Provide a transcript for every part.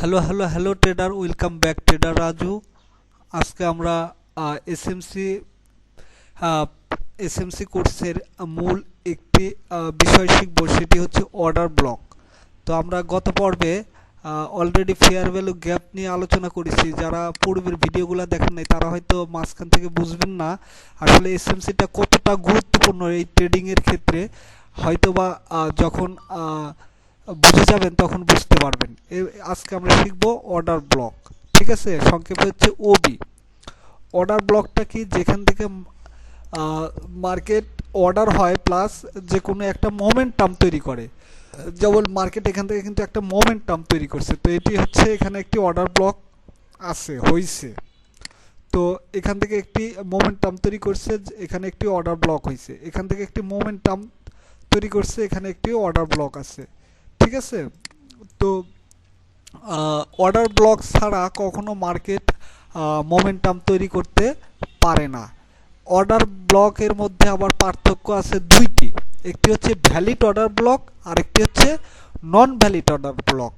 Hello hello hello trader welcome back trader Raju আজকে আমরা SMC SMC কোর্সের মূল একটি বিষয় শিখব, সেটি হচ্ছে অর্ডার ব্লক তো আমরা গত পর্বে অলরেডি ফেয়ার ভ্যালু গ্যাপ নিয়ে আলোচনা করেছি। যারা পূর্বের ভিডিওগুলো দেখেন নাই, তারা হয়তো মাঝখান থেকে বুঝবেন না, আসলে এসএমসিটা কতটা গুরুত্বপূর্ণ এই ট্রেডিংয়ের ক্ষেত্রে। হয়তোবা যখন বুঝে যাবেন, তখন বুঝতে পারবেন। আজকে আমরা শিখব অর্ডার ব্লক ঠিক আছে? সংক্ষেপে হচ্ছে ওবি অর্ডার ব্লকটা কি? যেখান থেকে মার্কেট অর্ডার হয় প্লাস যে কোনো একটা মোমেন্টাম তৈরি করে। যেমন মার্কেট এখান থেকে কিন্তু একটা মোমেন্টাম তৈরি করছে। তো এটি হচ্ছে এখানে একটি অর্ডার ব্লক আছে, হইছে। তো এখান থেকে একটি মোমেন্টাম তৈরি করছে, এখানে একটি অর্ডার ব্লক হয়েছে এখান থেকে একটি মোমেন্টাম তৈরি করছে, এখানে একটি অর্ডার ব্লক আছে। ঠিক আছে? তো অর্ডার ব্লক ছাড়া কখনো মার্কেট মোমেন্টাম তৈরি করতে পারে না। অর্ডার ব্লকের মধ্যে আবার পার্থক্য আছে দুইটি। একটি হচ্ছে ভ্যালিড অর্ডার ব্লক আর একটি হচ্ছে নন ভ্যালিড অর্ডার ব্লক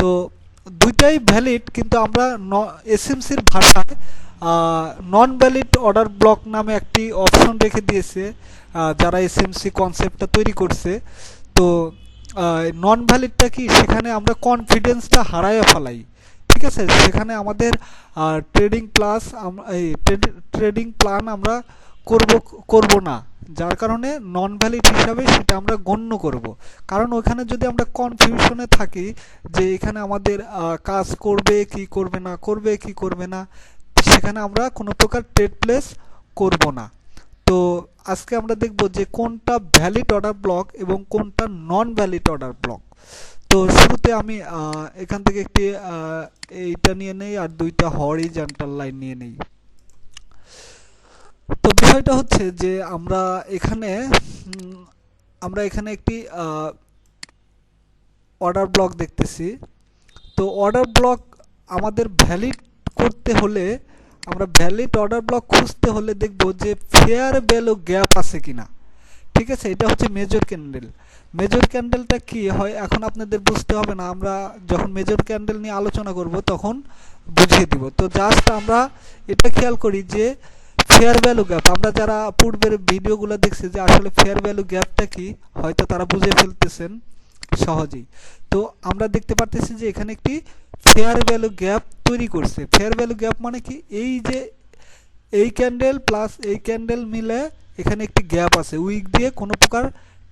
তো, দুইটাই ভ্যালিড কিন্তু আমরা এসএমসির ভাষায় নন ভ্যালিড অর্ডার ব্লক নামে একটি অপশন রেখে দিয়েছে যারা এসএমসি কনসেপ্টটা তৈরি করছে। তো নন ভ্যালিডটা কি? সেখানে আমরা কনফিডেন্সটা হারায় ফেলাই। ঠিক আছে? সেখানে আমাদের ট্রেডিং প্লাস এই ট্রেডিং প্ল্যান আমরা করব করব না। যার কারণে নন ভ্যালিড হিসাবে সেটা আমরা গণ্য করব। কারণ ওখানে যদি আমরা কনফিউশনে থাকি যে এখানে আমাদের কাজ করবে, কি করবে, না করবে, কি করবে না, সেখানে আমরা কোনো প্রকার ট্রেড প্লেস করব না। তো আজকে আমরা দেখব যে কোনটা ভ্যালিড অর্ডার ব্লক এবং কোনটা নন ভ্যালিড অর্ডার ব্লক তো শুরুতে আমি এখান থেকে একটি এইটা নিয়ে নেই আর দুইটা হরিজন্টাল লাইন নিয়ে নেই। তো বিষয়টা হচ্ছে যে আমরা এখানে আমরা এখানে একটি অর্ডার ব্লক দেখতেছি। তো অর্ডার ব্লক আমাদের ভ্যালিড করতে হলে আমরা ভ্যালিড অর্ডার ব্লক খুঁজতে হলে দেখব যে ফেয়ার ভ্যালু গ্যাপ আছে কিনা। ঠিক আছে? এটা হচ্ছে মেজর ক্যান্ডেল মেজর ক্যান্ডেলটা কি? হয়, এখন আপনাদের বুঝতে হবে না। আমরা যখন মেজর ক্যান্ডেল নিয়ে আলোচনা করব, তখন বুঝিয়ে দিব। তো জাস্ট আমরা এটা খেয়াল করি যে ফেয়ার ভ্যালু গ্যাপ আমরা যারা পূর্বের ভিডিওগুলো দেখছি যে আসলে ফেয়ার ভ্যালু গ্যাপটা কি, হয়তো তারা বুঝে ফেলতেছেন। সহজেই। তো আমরা দেখতে পারতেছি যে এখানে একটি ফেয়ার ভ্যালু গ্যাপ তৈরি করছে। ফেয়ার ভ্যালু গ্যাপ মানে কি? এই যে এই ক্যান্ডেল প্লাস এই ক্যান্ডেল মিলে এখানে একটি গ্যাপ আছে। উইক দিয়ে কোনো প্রকার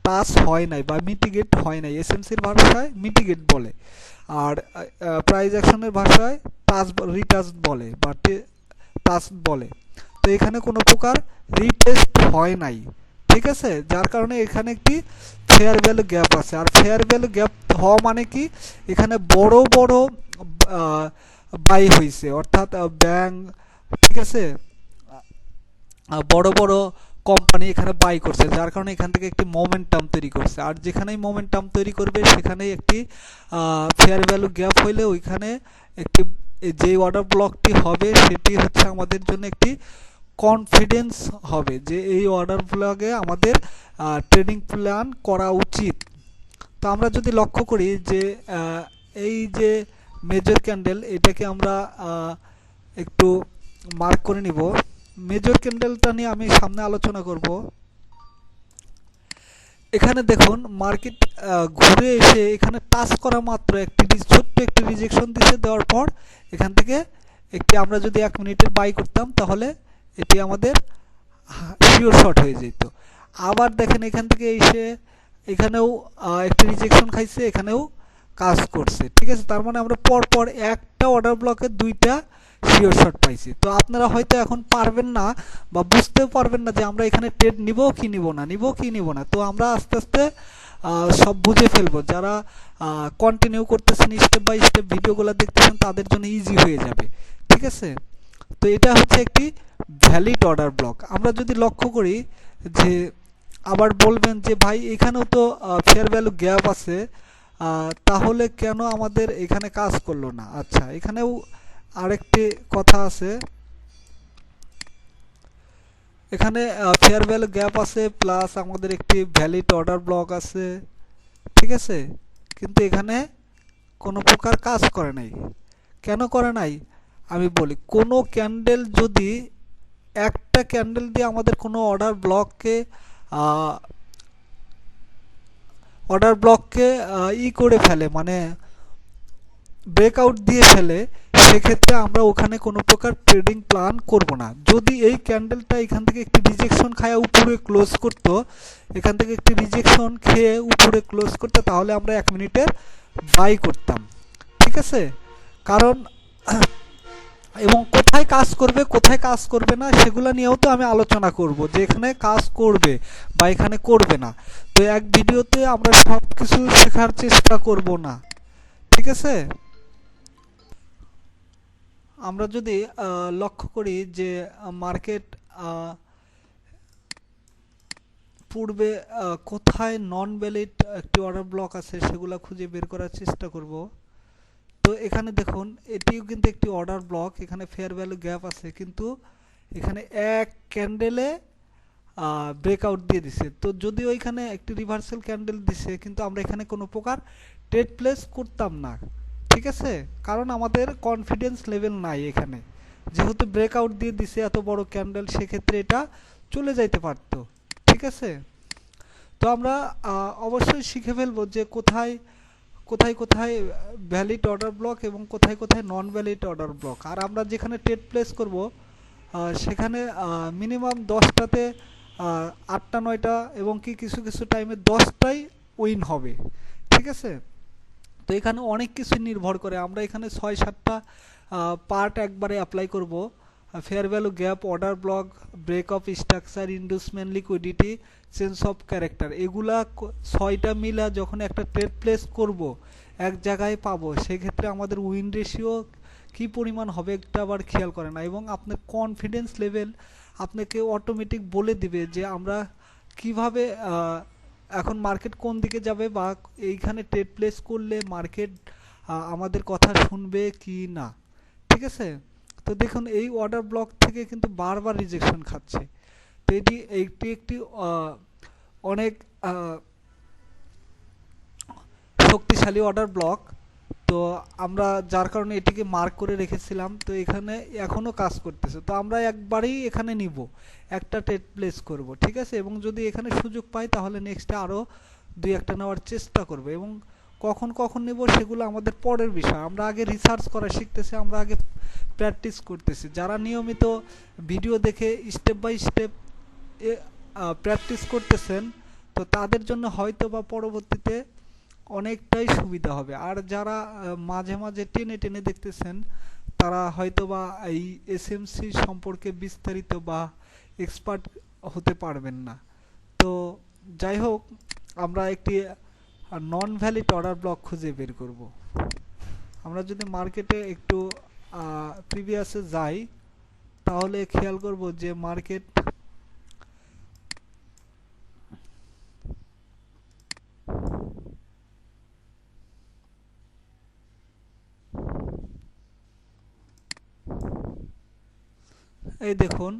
টাচ হয় নাই বা মিটিগেট হয় নাই। এসএমসির ভাষায় মিটিগেট বলে। আর প্রাইজ ভাষায় টাচ রিটাচ বলে বা টাচ বলে। তো এখানে কোনো প্রকার রিটেস্ট হয় নাই। ঠিক আছে? যার কারণে এখানে একটি ফেয়ার ভ্যালু গ্যাপ আছে। আর ফেয়ার ভ্যালু গ্যাপ হওয়া মানে কি? এখানে বড় বড় বাই হয়েছে অর্থাৎ ব্যাংক ঠিক আছে? বড় বড় কোম্পানি এখানে বাই করছে, যার কারণে এখান থেকে একটি মোমেন্টাম তৈরি করছে। আর যেখানেই মোমেন্টাম তৈরি করবে, সেখানেই একটি ফেয়ার ভ্যালু গ্যাপ হইলে ওইখানে একটি, যে অর্ডার ব্লকটি হবে, সেটি হচ্ছে আমাদের জন্য একটি কনফিডেন্স হবে যে এই অর্ডার ব্লকে আমাদের ট্রেডিং প্ল্যান করা উচিত। তো আমরা যদি লক্ষ্য করি যে এই যে মেজর ক্যান্ডেল এটাকে আমরা একটু মার্ক করে নিব। মেজর ক্যান্ডেলটা নিয়ে আমি সামনে আলোচনা করব। এখানে দেখুন মার্কেট ঘুরে এসে এখানে টাচ করা মাত্র একটি ছোট্ট একটি রিজেকশন দিছে। দেওয়ার পর এখান থেকে একটি আমরা যদি এক মিনিটের বাই করতাম, তাহলে এটি আমাদের শিওর শর্ট হয়ে যেত। আবার দেখেন এখান থেকে এসে এখানেও একটি রিজেকশন খাইছে, এখানেও কাজ করছে, ঠিক আছে? তার মানে আমরা পর পর একটা অর্ডার ব্লকে দুইটা শিওর শর্ট পাইছি। তো আপনারা হয়তো এখন পারবেন না বা বুঝতেও পারবেন না যে আমরা এখানে ট্রেড নিব কি নিব না, নিব কি নিব না। তো আমরা আস্তে আস্তে সব বুঝে ফেলব। যারা কন্টিনিউ করতেছেন স্টেপ বাই স্টেপ ভিডিওগুলো দেখতেছেন, তাদের জন্য ইজি হয়ে যাবে, ঠিক আছে? তো এটা হচ্ছে একটি ভ্যালিড অর্ডার ব্লক আমরা যদি লক্ষ্য করি যে আবার বলবেন যে, ভাই, এখানেও তো ফেয়ার ভ্যালু গ্যাপ আছে তাহলে কেন আমাদের এখানে কাজ করল না? আচ্ছা এখানেও আরেকটি কথা আছে। এখানে ফেয়ার ভ্যালু গ্যাপ আছে প্লাস আমাদের একটি ভ্যালিড অর্ডার ব্লক আছে। ঠিক আছে? কিন্তু এখানে কোনো প্রকার কাজ করে নাই। কেন করে নাই? আমি বলি, কোনো ক্যান্ডেল যদি একটা ক্যান্ডেল দিয়ে আমাদের কোনো অর্ডার ব্লককে অর্ডার ব্লককে ই করে ফেলে মানে ব্রেকআউট দিয়ে ফেলে, সেক্ষেত্রে আমরা ওখানে কোনো প্রকার ট্রেডিং প্ল্যান করব না। যদি এই ক্যান্ডেলটা এখান থেকে একটি রিজেকশন খায় উপরে ক্লোজ করতো, এখান থেকে একটি রিজেকশন খেয়ে উপরে ক্লোজ করতো, তাহলে আমরা এক মিনিটের বাই করতাম। ঠিক আছে? কারণ এবং কোথায় কাজ করবে, কোথায় কাজ করবে না, সেগুলো নিয়েও তো আমি আলোচনা করব। যে এখানে কাজ করবে বা এখানে করবে না। তো এক ভিডিওতে আমরা সব কিছু শেখার চেষ্টা করব না। ঠিক আছে? আমরা যদি লক্ষ্য করি যে মার্কেট পূর্বে কোথায় নন ভ্যালিড একটি অর্ডার ব্লক আছে সেগুলো খুঁজে বের করার চেষ্টা করব। তো এখানে দেখুন, এটিও কিন্তু একটি অর্ডার ব্লক এখানে ফেয়ার ভ্যালু গ্যাপ আছে, কিন্তু এখানে এক ক্যান্ডেলে ব্রেকআউট দিয়ে দিছে। তো যদিও এখানে একটি রিভার্সাল ক্যান্ডেল দিছে, কিন্তু আমরা এখানে কোনো প্রকার ট্রেড প্লেস করতাম না, ঠিক আছে? কারণ আমাদের কনফিডেন্স লেভেল নাই এখানে। যেহেতু ব্রেকআউট দিয়ে দিছে এত বড় ক্যান্ডেল সেক্ষেত্রে এটা চলে যাইতে পারতো, ঠিক আছে? তো আমরা অবশ্যই শিখে ফেলব যে কোথায় কোথায় কোথায় ভ্যালিড অর্ডার ব্লক এবং কোথায় কোথায় নন ভ্যালিড অর্ডার ব্লক আর আমরা যেখানে টেট প্লেস করব সেখানে মিনিমাম দশটাতে আটটা, নয়টা এবং কি কিছু কিছু টাইমে দশটাই উইন হবে। ঠিক আছে? তো এখানে অনেক কিছু নির্ভর করে। আমরা এখানে ছয়, সাতটা পার্ট একবারে অ্যাপ্লাই করব। Fair value gap order block break of structure inducement liquidity change of character এগুলা ছয়টা মিলা যখন একটা ট্রেড প্লেস করব, এক জায়গায় পাবো, সেক্ষেত্রে আমাদের উইন রেশিও কি পরিমাণ হবে একটা আবার খেয়াল করে না। এবং আপনার কনফিডেন্স লেভেল আপনাকে অটোমেটিক বলে দিবে যে আমরা কীভাবে এখন মার্কেট কোন দিকে যাবে বা এইখানে ট্রেড প্লেস করলে মার্কেট আমাদের কথা শুনবে কি না। ঠিক আছে? তো দেখুন, এই অর্ডার ব্লক থেকে কিন্তু বারবার রিজেকশন খাচ্ছে। তো এটি একটি একটি অনেক শক্তিশালী অর্ডার ব্লক তো আমরা যার কারণে এটিকে মার্ক করে রেখেছিলাম, তো এখানে এখনও কাজ করতেছে। তো আমরা একবারেই এখানে নিব, একটা ট্রেড প্লেস করব, ঠিক আছে? এবং যদি এখানে সুযোগ পাই, তাহলে নেক্সটে আরও দুই একটা নেওয়ার চেষ্টা করব। এবং কখন কখন নেব সেগুলো আমাদের পরের বিষয়। আমরা আগে রিসার্চ করা শিখতেছি, আমরা আগে প্র্যাকটিস করতেছি। যারা নিয়মিত ভিডিও দেখে স্টেপ বাই স্টেপ প্র্যাকটিস করতেছেন, তো তাদের জন্য হয়তো বা পরবর্তীতে অনেকটাই সুবিধা হবে। আর যারা মাঝে মাঝে টেনে টেনে দেখতেছেন, তারা হয়তো বা এই এসএমসি সম্পর্কে বিস্তারিত বা এক্সপার্ট হতে পারবেন না। তো যাই হোক, আমরা একটি নন ভ্যালিড অর্ডার ব্লক খুঁজে বের করব। আমরা যদি মার্কেটে একটু প্রিভিয়াসে যাই, তাহলে খেয়াল করব যে মার্কেট এই দেখুন,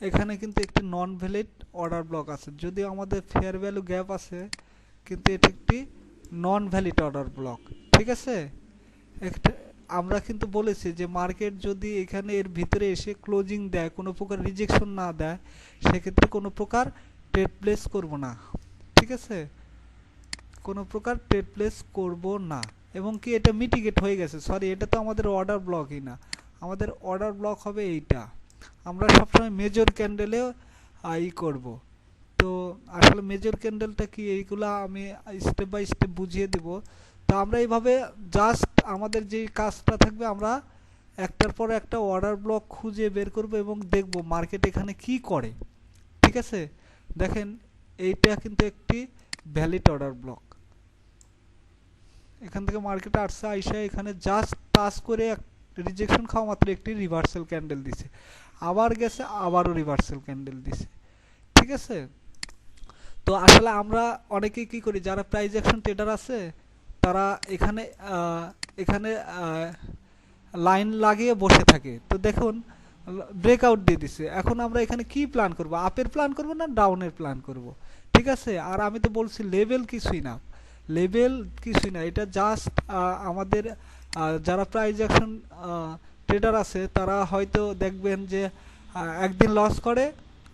এখানে কিন্তু একটি নন ভ্যালিড অর্ডার ব্লক আছে। যদিও আমাদের ফেয়ার ভ্যালু গ্যাপ আছে কিন্তু এটি একটি নন ভ্যালিড অর্ডার ব্লক ঠিক আছে? একটা, আমরা কিন্তু বলেছি যে মার্কেট যদি এখানে এর ভিতরে এসে ক্লোজিং দেয়, কোনো প্রকার রিজেকশন না দেয়, সেক্ষেত্রে কোনো প্রকার ট্রেড প্লেস করব না, ঠিক আছে? কোনো প্রকার ট্রেড প্লেস করব না। এবং কি এটা মিটিগেট হয়ে গেছে? সরি এটা তো আমাদের অর্ডার ব্লকই না। আমাদের অর্ডার ব্লক হবে এইটা। আমরা সবসময় মেজর ক্যান্ডেলে ই করব। তো আসলে মেজর ক্যান্ডেলটা কি এইগুলা আমি স্টেপ বাই স্টেপ বুঝিয়ে দেব। তো আমরা এইভাবে জাস্ট আমাদের যে কাজটা থাকবে আমরা একটার পর একটা অর্ডার ব্লক খুঁজে বের করব এবং দেখব মার্কেট এখানে কি করে। ঠিক আছে? দেখেন, এইটা কিন্তু একটি ভ্যালিড অর্ডার ব্লক এখান থেকে মার্কেটে আসছে, আইসা এখানে জাস্ট টাচ করে এক রিজেকশন খাওয়া মাত্র একটি রিভার্সাল ক্যান্ডেল দিছে। আবার গেছে, আবারও রিভার্সাল ক্যান্ডেল দিছে। ঠিক আছে? তো আসলে আমরা অনেকে কি করি, যারা প্রাইজ অ্যাকশন ট্রেডার আছে, তারা এখানে এখানে লাইন লাগিয়ে বসে থাকে। তো দেখুন ব্রেকআউট দিয়ে দিছে। এখন আমরা এখানে কি প্ল্যান করব? আপের প্ল্যান করব না ডাউনের প্ল্যান করব? ঠিক আছে? আর আমি তো বলছি লেভেল কিছুই না। লেভেল কিছুই না। এটা জাস্ট আমাদের যারা প্রাইজ অ্যাকশন ট্রেডার আছে, তারা হয়তো দেখবেন যে একদিন লস করে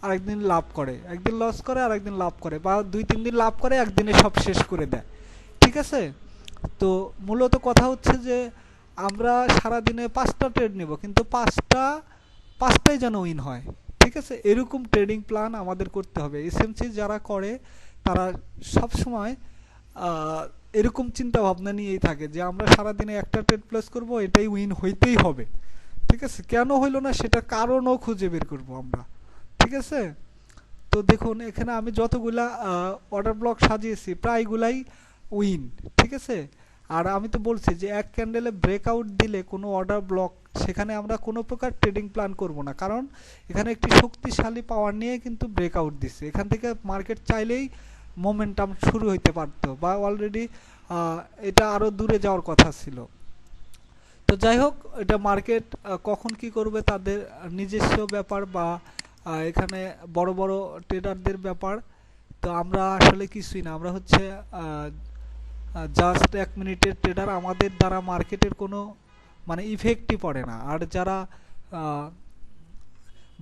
আরেকদিন লাভ করে, একদিন লস করে, আরেকদিন লাভ করে, বা দুই, তিন দিন লাভ করে, একদিনে সব শেষ করে দেয়। ঠিক আছে? তো মূলত কথা হচ্ছে যে, আমরা সারা দিনে পাঁচটা ট্রেড নেব, কিন্তু পাঁচটা, পাঁচটাই যেন উইন হয়। ঠিক আছে? এরকম ট্রেডিং প্ল্যান আমাদের করতে হবে। এসএমসি যারা করে, তারা সব সময় এরকম চিন্তা ভাবনা নিয়েই থাকে যে, আমরা সারা দিনে একটা ট্রেড প্লেস করব, এটাই উইন হইতেই হবে। ঠিক আছে? কেন হইল না? সেটা কারণও খুঁজে বের করব আমরা। ঠিক আছে? তো দেখুন, এখানে আমি যতগুলা অর্ডার ব্লক সাজিয়েছি, প্রায়গুলাই উইন, ঠিক আছে? আর আমি তো বলছি যে, এক ক্যান্ডেলে ব্রেকআউট দিলে কোনো অর্ডার ব্লক সেখানে আমরা কোনো প্রকার ট্রেডিং প্ল্যান করব না। কারণ, এখানে একটি শক্তিশালী পাওয়ার নিয়ে কিন্তু ব্রেকআউট দিচ্ছে। এখান থেকে মার্কেট চাইলেই মোমেন্টাম শুরু হইতে পারতো বা অলরেডি এটা আরও দূরে যাওয়ার কথা ছিল। তো যাই হোক, এটা মার্কেট কখন কি করবে তাদের নিজস্ব ব্যাপার বা এখানে বড় বড় ট্রেডারদের ব্যাপার। তো আমরা আসলে কিছুই না, আমরা হচ্ছে জাস্ট এক মিনিটের ট্রেডার আমাদের দ্বারা মার্কেটের কোনো মানে ইফেক্টই পড়ে না। আর যারা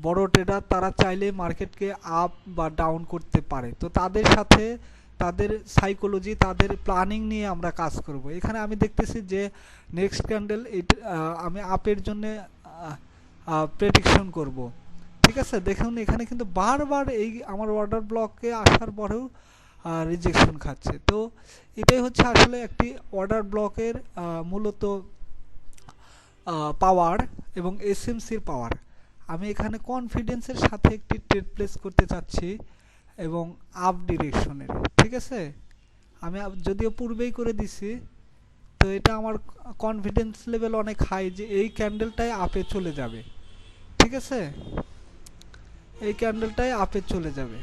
বড় ট্রেডার তারা চাইলে মার্কেটকে আপ বা ডাউন করতে পারে। তো তাদের সাথে তাদের সাইকোলজি তাদের প্ল্যানিং নিয়ে আমরা কাজ করব। এখানে আমি দেখতেছি যে নেক্সট ক্যান্ডেল আমি আপের জন্য প্রেডিকশন করব। ঠিক আছে? দেখুন এখানে কিন্তু বারবার এই আমার অর্ডার ব্লকে আসার পরেও রিজেকশন খাচ্ছে। তো এটাই হচ্ছে আসলে একটি অর্ডার ব্লকের মূলত পাওয়ার এবং এসএমসির পাওয়ার আমি এখানে কনফিডেন্সের সাথে একটি ট্রেড প্লেস করতে চাচ্ছি এবং আপ ডিরেকশনের ঠিক আছে? আমি যদিও পূর্বেই করে দিছি, তো এটা আমার কনফিডেন্স লেভেল অনেক হাই যে এই ক্যান্ডেলটাই আপে চলে যাবে। ঠিক আছে? এই ক্যান্ডেলটাই আপে চলে যাবে।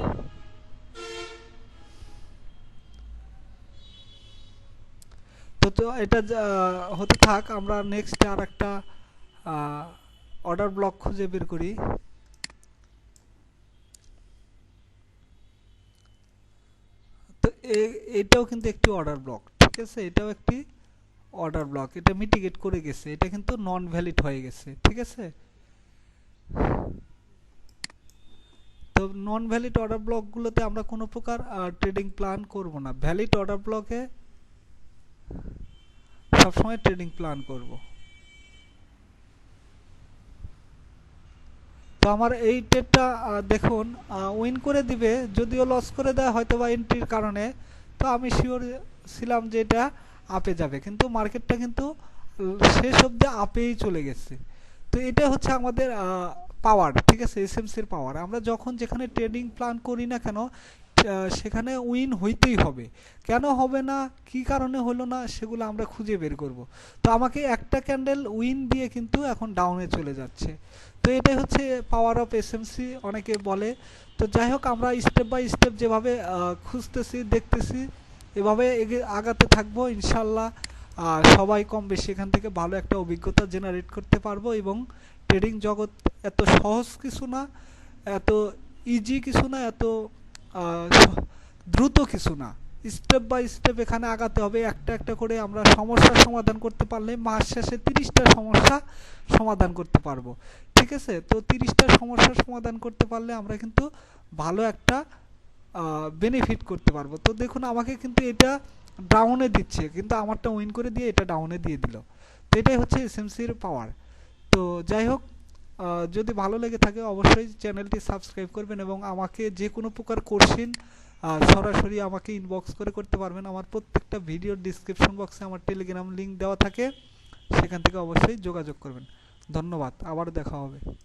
তো তো এটা হতে থাক, আমরা নেক্সট আর একটা অর্ডার ব্লক খুঁজে বের করি। তো এটাও কিন্তু একটি অর্ডার ব্লক ঠিক আছে? এটাও একটি অর্ডার ব্লক এটা মিটিগেট করে গেছে। এটা কিন্তু নন ভ্যালিড হয়ে গেছে, ঠিক আছে? তো নন ভ্যালিড অর্ডার ব্লকগুলোতে আমরা কোনো প্রকার ট্রেডিং প্ল্যান করব না। ভ্যালিড অর্ডার ব্লকে সবসময় ট্রেডিং প্ল্যান করব। তো আমার এই ট্রেডটা দেখুন উইন করে দিবে, যদিও লস করে দেয় হয়তো বা এন্ট্রির কারণে, তো আমি শিওর ছিলাম যে এটা আপে যাবে। কিন্তু মার্কেটটা কিন্তু শেষ অব্দি আপেই চলে গেছে। তো এটা হচ্ছে আমাদের পাওয়ার ঠিক আছে এস এসএমসির পাওয়ার আমরা যখন যেখানে ট্রেডিং প্ল্যান করি না কেন সেখানে উইন হইতেই হবে। কেন হবে না? কি কারণে হলো না? সেগুলো আমরা খুঁজে বের করব। তো আমাকে একটা ক্যান্ডেল উইন দিয়ে কিন্তু এখন ডাউনে চলে যাচ্ছে। তো এটাই হচ্ছে পাওয়ার অফ এস এসএমসি অনেকে বলে। তো যাই হোক, আমরা স্টেপ বাই স্টেপ যেভাবে খুঁজতেছি, দেখতেছি, এভাবে আগাতে থাকব, ইনশাল্লাহ। সবাই কম বেশি এখান থেকে ভালো একটা অভিজ্ঞতা জেনারেট করতে পারব এবং ট্রেডিং জগৎ এত সহজ কিছু না, এত ইজি কিছু না, এত দ্রুত কিছু না। স্টেপ বাই স্টেপ এখানে আগাতে হবে, একটা একটা করে আমরা সমস্যার সমাধান করতে পারলে মাস শেষে তিরিশটা সমস্যা সমাধান করতে পারব। ঠিক আছে? তো তিরিশটা সমস্যার সমাধান করতে পারলে আমরা কিন্তু ভালো একটা বেনিফিট করতে পারব। তো দেখুন, আমাকে কিন্তু এটা ডাউনে দিচ্ছে, কিন্তু আমারটা উইন করে দিয়ে এটা ডাউনে দিয়ে দিল। তো এটাই হচ্ছে এসএমসির পাওয়ার তো যাই হোক যদি ভালো লেগে থাকে অবশ্যই চ্যানেলটি সাবস্ক্রাইব করবেন এবং আমাকে যে কোনো প্রকার কোশ্চিন সরাসরি আমাকে ইনবক্স করে করতে পারবেন। আমার প্রত্যেকটা ভিডিওর ডিসক্রিপশন বক্সে আমার টেলিগ্রাম লিঙ্ক দেওয়া থাকে। সেখান থেকে অবশ্যই যোগাযোগ করবেন। ধন্যবাদ। আবার দেখা হবে।